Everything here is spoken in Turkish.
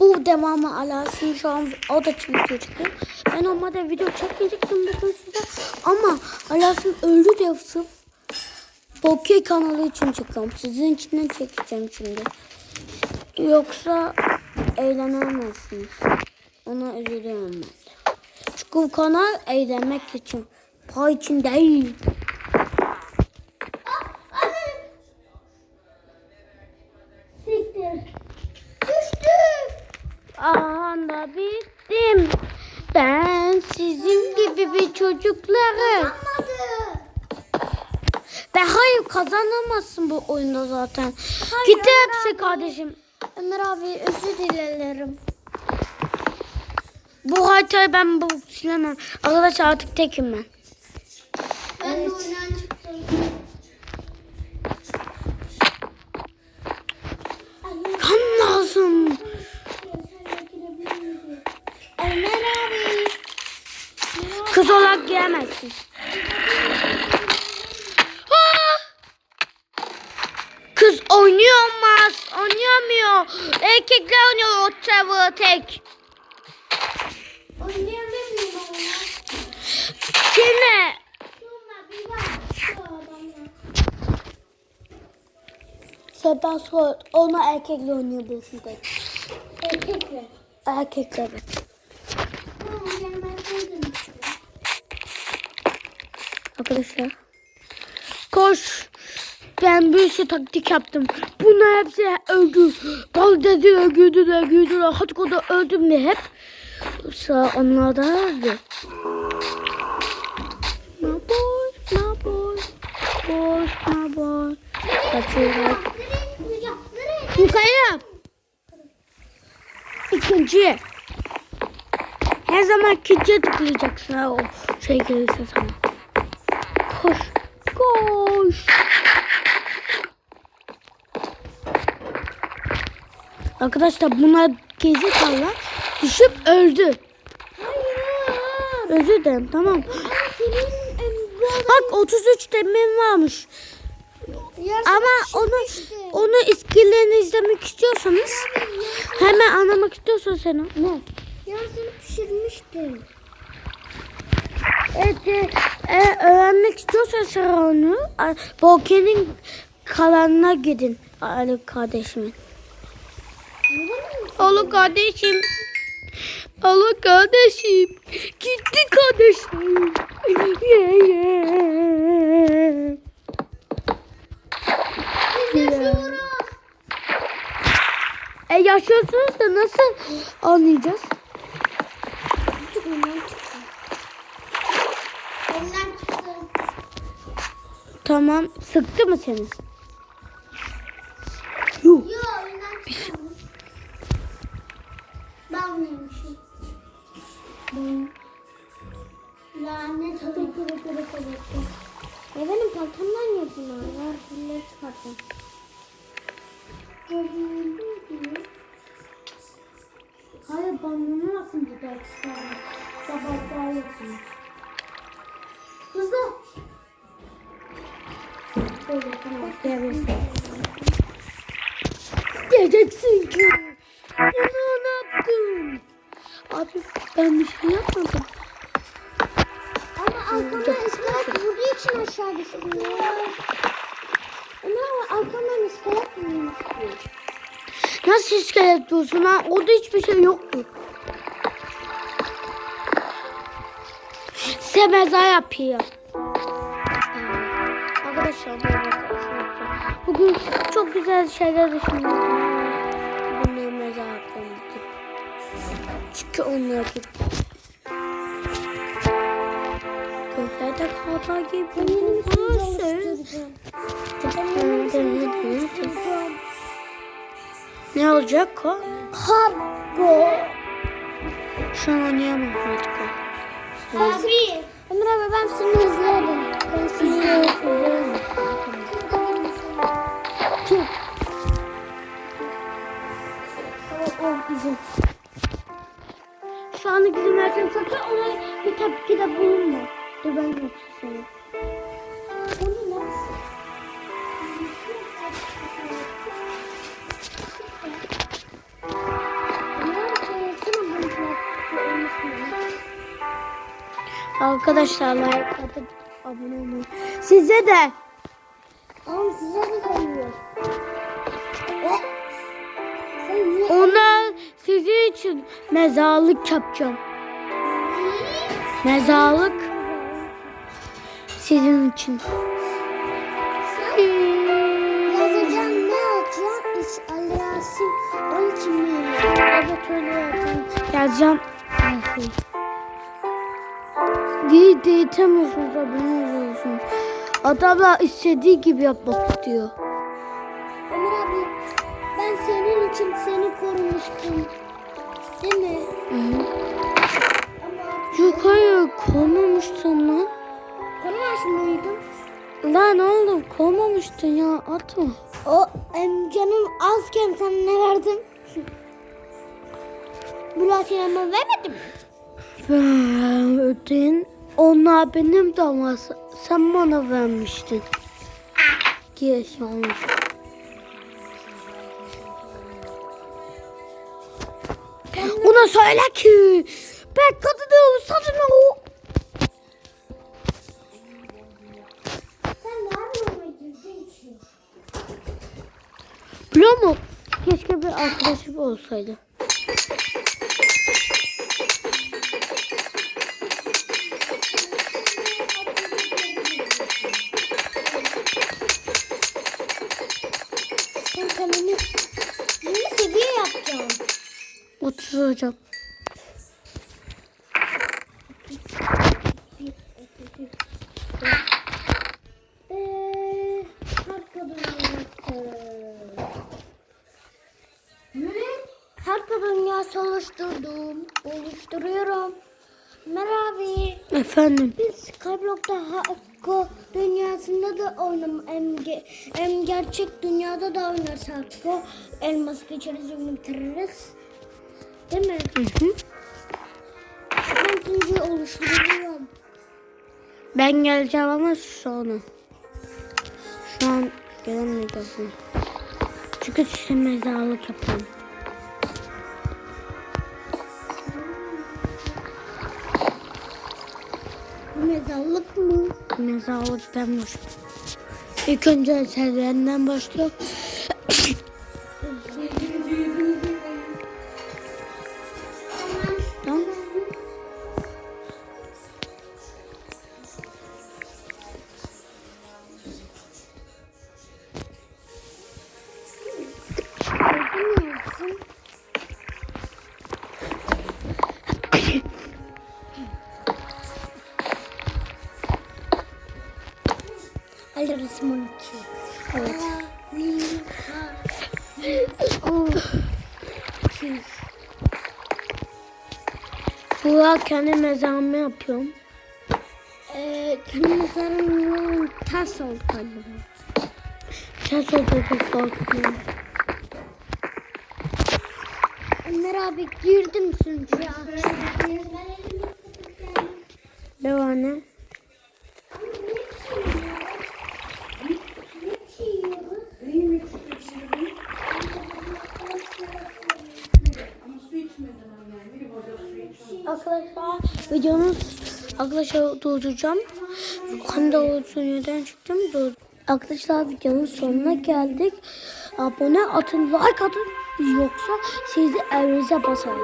Bu devamı alasın şu an o da çünkü çıkıyor. Ben normalde video çekmeyecektim bugün size. Ama alasın öldü diye sırf Poke kanalı için çıkıyorum. Sizin için de çekeceğim şimdi. Yoksa eğlenemezsiniz. Ona üzülüyorum ben. Çünkü kanal eğlenmek için. Pay için değil. Sizin gibi bir çocukları. Anladı. Ben hayır kazanamazsın bu oyunda zaten. Hayır, Gitti hepsi kardeşim. Ömer abi özür dilerim. Bu haritayı ben bu silemem. Arkadaşlar artık tekim ben. Ben de oyundan çıktım. Kan lazım. Ömer abi. Kız Ah! Kız oynayamaz. Oynayamıyor. Erkekler oynuyor o travel tek. Adamla. Sepen sor. Ona erkekle oynayabilirsin tek. Erkekle. Erkekle evet. Yani ben. Arkadaşlar. Koş. Ben bir sürü taktik yaptım. Bunlar hepsi öldü. Bal dediler, güldüler, güldüler. Hadi koda öldüm diye hep. Sonra onlar da öldü. My boy, my boy. Boy, my boy. Kaçıyorlar. Yukarı. İkinci. Her zaman ikinciye tıklayacaksın ha o şey gelirse sana. Koş. Arkadaşlar bunlar gezi kalla düşüp öldü. Hayır. Özür dilerim tamam. Senin adam Bak 33 demin varmış. yarısı Ama onu pişirmişti. onu iskillerini izlemek istiyorsanız hemen anlamak istiyorsan sen ne? Yarısını pişirmiştim. Evet, e, e, öğrenmek istiyorsan sen onu Volkan'ın kalanına gidin Ali kardeşimin. Ali kardeşim. Ali kardeşim. Gitti kardeşim. Yeah, yeah. Biz yaşıyoruz. E yaşıyorsunuz da nasıl anlayacağız ondan çıktı. Ondan çıktı. Tamam. Sıktı mı seni? Yuh. Yo ondan çıktı. Ben neymişim? Lanet olsun. Kuru kuru kuru kuru. E benim paltomdan yapıyorlar. Var bunları çıkarttım. Diyeceksin ki. Ya ne yaptın? Abi ben bir şey yapmadım. Ama arkamdan iskelet vurduğu için aşağı düştüm ya. Ömer arkamdan iskelet vurmuştu. Nasıl iskelet diyorsun ha? Orada hiçbir şey yoktu. Size mezar yapıyor. Arkadaşlar. Bugün çok güzel şeyler düşündüm. Bunları mezar yaptım. Çünkü onlar gitti. Gözlerde kaba gibi. Nasıl? Ne olacak o? Kargo. Şu an oynayamam artık o. Ömer abi ben seni izlerim. Ben seni izlerim. bizim. Şu anda bizim verdiğim saklı ona bir tepkide bulunma. Dur ben götüreyim seni. Arkadaşlar like atıp abone olmayı. Size de. Oğlum size de geliyor. Ona sizin için mezarlık yapacağım. Mezarlık sizin için. yazacağım ne alacağım? İş Ali Yasin. Onun için mi? Evet öyle yapacağım. Yazacağım. Değil değitemiyorsunuz abone oluyorsunuz. Adamlar istediği gibi yapmak istiyor. Ömer abi ben senin için seni korumuştum. Değil mi? Yok hayır kovmamıştın lan. Korumamış mıydın? Lan oğlum kovmamıştın ya atma. O em, canım azken sen ne verdin? Bülent'e hemen vermedin mi? Verdin. Onlar benim ama sen bana vermiştin. Geç olmuş. Ona söyle ki ben kadınım sana o. Biliyor musun? Keşke bir arkadaşım olsaydı. 30 hocam. Kadın dünyası oluşturdum. Oluşturuyorum. Ömer abi. Efendim. Biz Skyblock'ta Hakko dünyasında da oynam hem, ge- hem gerçek dünyada da oynarız Hakko. Elmas geçeriz onu bitiririz. Değil mi? Hı hı. Ben zincir oluşturuyorum. Ben geleceğim ama sonra. Şu an gelemeyeceğim. Çünkü size mezarlık yapalım. Bu mezarlık mı? Mezarlık ben boş. İlk önce serüvenden başlıyor. Alırız Moniki. Evet. Buraya kendi mezarımı yapıyorum. Eee, kimin mezarının ters oldu galiba. Ses oldu farklı. Ömer abi girdim sunucuya. Devam ne? Arkadaşlar videomuz arkadaşlar durduracağım. Hani da olsun yerden çıktım. Dur. Arkadaşlar videonun sonuna geldik. Abone atın, like atın. Yoksa sizi evinize basarız.